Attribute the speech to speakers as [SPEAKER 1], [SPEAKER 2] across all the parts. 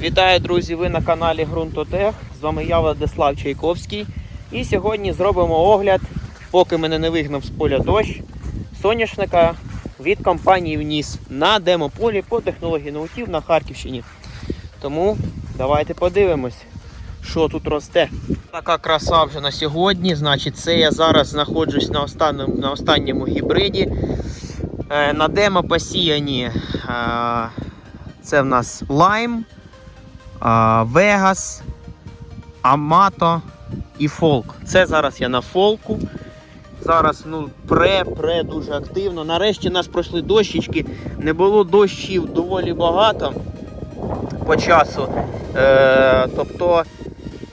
[SPEAKER 1] Вітаю, друзі! Ви на каналі Грунтотех. З вами я, Владислав Чайковський. І сьогодні зробимо огляд, поки мене не вигнав з поля дощ, соняшника від компанії Вніс на демополі по технології наутів на Харківщині. Тому давайте подивимось, що тут росте. Така краса вже на сьогодні. Значить, це я зараз знаходжусь на останньому, на останньому гібриді. Е, На демо посіяні. е, Це в нас лайм, Вегас, Амато і Фолк. Це зараз я на фолку. Зараз ну, пре-пре дуже активно. Нарешті нас пройшли дощечки. Не було дощів доволі багато по часу. Е, тобто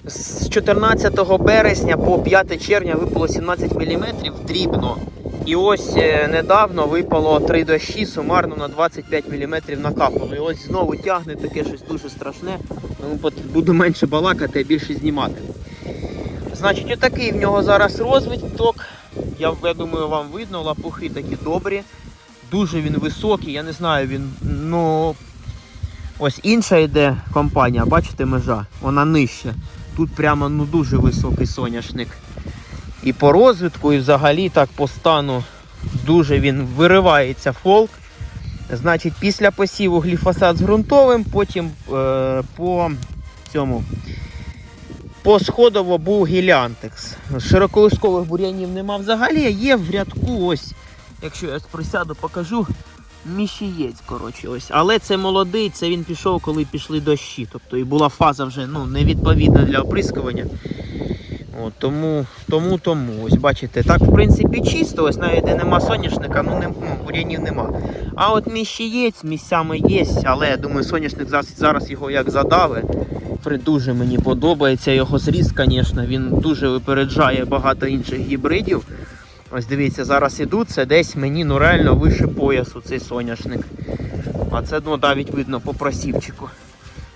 [SPEAKER 1] з 14 березня по 5 червня випало 17 мм дрібно. І ось е, недавно випало 3 дощі, сумарно на 25 мм накапало. І ось знову тягне таке щось дуже страшне. Тому буду менше балакати, а більше знімати. Значить, отакий в нього зараз розвиток. Я, я думаю, вам видно, лапухи такі добрі. Дуже він високий, я не знаю, він. Ну. Ось інша йде компанія, бачите, межа, вона нижча. Тут прямо ну, дуже високий соняшник. І по розвитку, і взагалі так по стану дуже він виривається фолк. Значить, після посіву гліфосат з ґрунтовим, потім е, по цьому по сходово був гіліантекс. Широколискових бур'янів нема взагалі, є в рядку ось, якщо я присяду, покажу. Міщієць, коротше, ось. Але це молодий, це він пішов, коли пішли дощі. Тобто і була фаза вже ну, невідповідна для оприскування. От, тому, тому, тому, ось бачите, так в принципі чисто, ось навіть де нема соняшника, ну, не, ну бур'янів нема. А от міщієць місцями є, але я думаю, соняшник зараз, його як задави. При- Дуже мені подобається його зріст, звісно, він дуже випереджає багато інших гібридів. Ось дивіться, зараз іду, це десь мені ну реально вище поясу цей соняшник. А це ну, навіть видно по просівчику,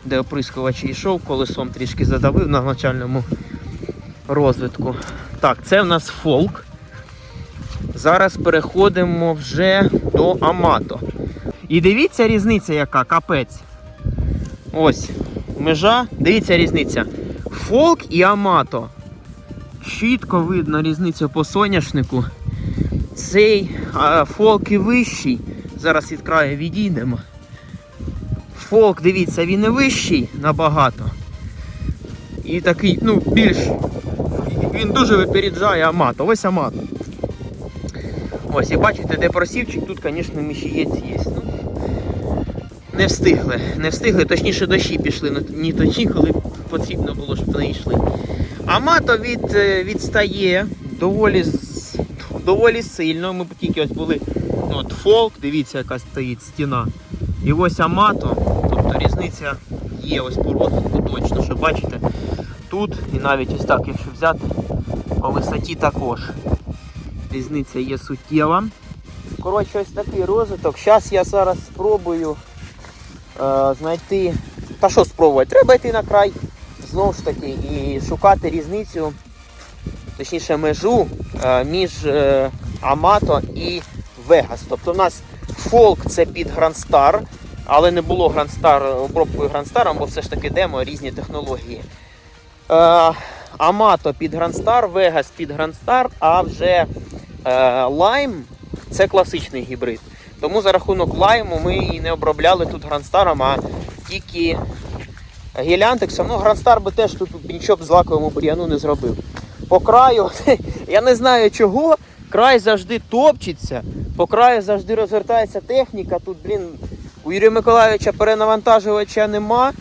[SPEAKER 1] де оприскувач йшов, колесом трішки задавив на начальному розвитку. Так, це в нас фолк. Зараз переходимо вже до Амато. І дивіться різниця, яка капець. Ось, межа, дивіться різниця. Фолк і Амато. Чітко видно різницю по соняшнику. Цей а, фолк і вищий. Зараз від краю відійдемо. Фолк, дивіться, він і вищий набагато. І такий, ну, більш. Він дуже випереджає Амато. Ось Амато. Ось, і бачите, де просівчик, тут, звісно, міщієць є. Ну, не встигли, не встигли, точніше дощі пішли, не тоді, коли потрібно було, щоб вони йшли. Амато від, е, відстає доволі, доволі сильно. Ми тільки ось були ну, от фолк, дивіться, яка стоїть стіна. І ось Амато, тобто різниця є ось по розвитку точно, що бачите, тут і навіть ось так, якщо взяти, по висоті також. Різниця є суттєва. Коротше, ось такий розвиток. Зараз я зараз спробую е, знайти. Та що спробувати? Треба йти на край знову ж таки і шукати різницю, точніше межу е, між е, Амато і Вегас. Тобто у нас фолк це під Грандстар, але не було Грандстар обробкою Грандстаром, бо все ж таки демо різні технології. Е, Амато під Грандстар, Вегас під Грандстар, а вже е, Лайм це класичний гібрид. Тому за рахунок лайму ми і не обробляли тут Грандстаром, а тільки гілянтексом. Ну, Грандстар би теж тут нічого б злаковому бур'яну не зробив. По краю, я не знаю чого, край завжди топчеться, по краю завжди розвертається техніка. Тут, блін, у Юрія Миколаївича перенавантажувача нема.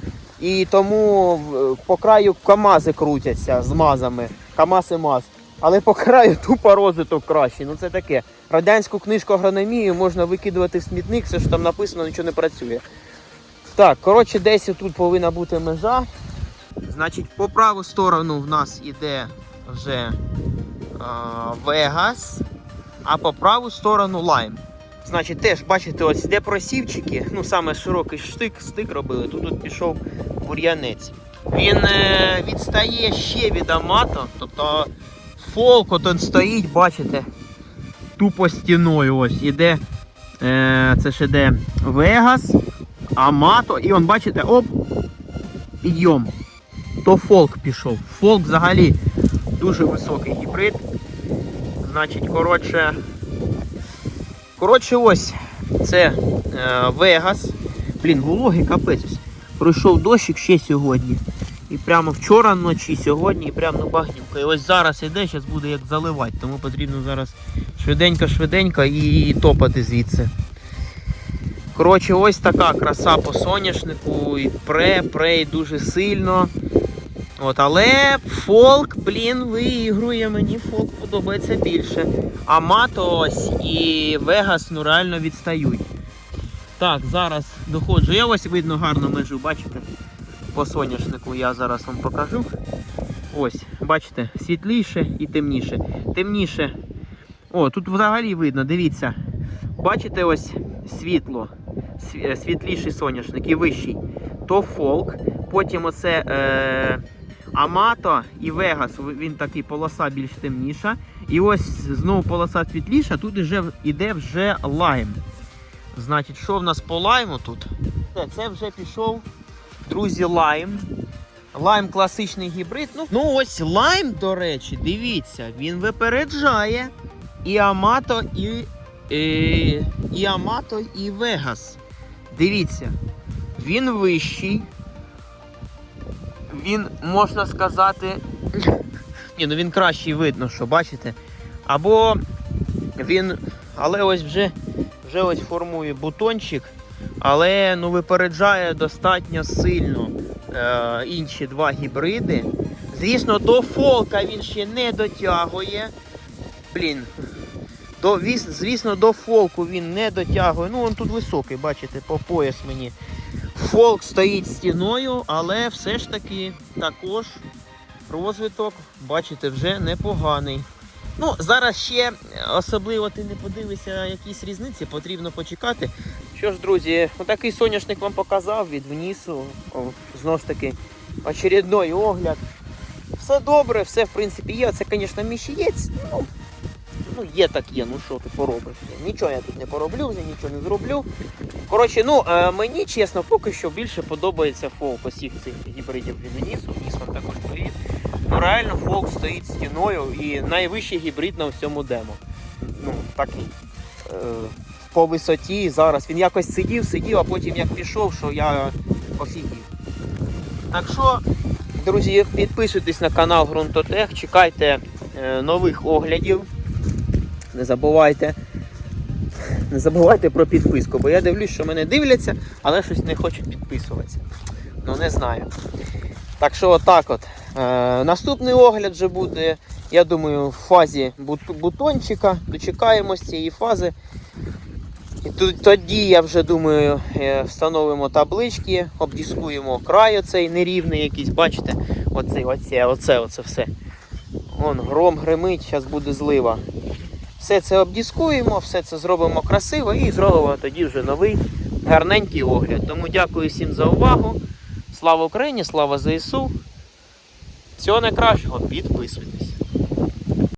[SPEAKER 1] І тому по краю КАМАЗи крутяться з мазами. КАМАЗ і МАЗ. Але по краю тупо розвиток кращий. Ну це таке. Радянську книжку агрономії можна викидувати в смітник, все що там написано, нічого не працює. Так, коротше, десь тут повинна бути межа. Значить, по праву сторону в нас іде вже а, Вегас, а по праву сторону лайм. Значить, теж бачите, ось де просівчики, ну саме широкий штик, стик робили, тут от пішов бур'янець. Він е, відстає ще від амато, тобто фолк от стоїть, бачите, тупо стіною ось іде. Е, це ж іде Вегас, Амато, і он бачите, оп, підйом. То фолк пішов. Фолк взагалі дуже високий гібрид. Значить, коротше. Коротше, ось це е, Вегас. Блін, вологий капець. Пройшов дощик ще сьогодні. І прямо вчора вночі, сьогодні, і прямо на багнюка. І ось зараз іде, зараз буде як заливати. Тому потрібно зараз швиденько-швиденько і топати звідси. Коротше, ось така краса по соняшнику. І пре, пре і дуже сильно. От, але фолк, блін, виігрує. Мені фолк подобається більше. А мато ось і Вегас ну реально відстають. Так, зараз доходжу. Я ось видно гарно межу, бачите? По соняшнику я зараз вам покажу. Ось, бачите, світліше і темніше. Темніше. О, тут взагалі видно, дивіться. Бачите ось світло, світліший соняшник і вищий. То фолк, потім оце е, Амато і Вегас, він такий полоса більш темніша. І ось знову полоса світліша, тут вже іде вже лайм. Значить, що в нас по лайму тут? Це, вже пішов, друзі, лайм. Лайм класичний гібрид. Ну, ну ось лайм, до речі, дивіться, він випереджає і Амато, і, і, і Амато, і Вегас. Дивіться, він вищий. Він, можна сказати. Ні, ну він кращий видно, що бачите. Або він. Але ось вже, вже ось формує бутончик, але ну, випереджає достатньо сильно е, інші два гібриди. Звісно, до фолка він ще не дотягує. Блін. До, звісно, до фолку він не дотягує. Ну, він тут високий, бачите, по пояс мені. Фолк стоїть стіною, але все ж таки також розвиток, бачите, вже непоганий. Ну, зараз ще особливо ти не подивишся якісь різниці, потрібно почекати. Що ж, друзі, отакий соняшник вам показав від внісу. Знову ж таки, очередной огляд. Все добре, все в принципі є. Це, звісно, міщієць. Ну, ну, є так є, ну що ти поробиш? Нічого я тут не пороблю, вже нічого не зроблю. Коротше, ну е, мені чесно, поки що більше подобається фолк усіх цих гібридів від Енісу. Ніс вам також привіт. Ну реально фолк стоїть стіною і найвищий гібрид на всьому демо. Ну, такий. Е, по висоті зараз. Він якось сидів, сидів, а потім як пішов, що я офігів. Так що, друзі, підписуйтесь на канал Грунтотех, чекайте е, нових оглядів. Не забувайте. Не забувайте про підписку, бо я дивлюсь, що мене дивляться, але щось не хочуть підписуватися. Ну не знаю. Так що отак от. Е, наступний огляд вже буде, я думаю, в фазі бут- бутончика. Дочекаємось цієї фази. І тоді, я вже думаю, е, встановимо таблички, обдіскуємо край оцей нерівний якийсь, бачите? Оцей, оце, оце, оце все. Вон гром гримить, зараз буде злива. Все це обдіскуємо, все це зробимо красиво і зробимо тоді вже новий гарненький огляд. Тому дякую всім за увагу. Слава Україні, слава ЗСУ. Всього найкращого, підписуйтесь.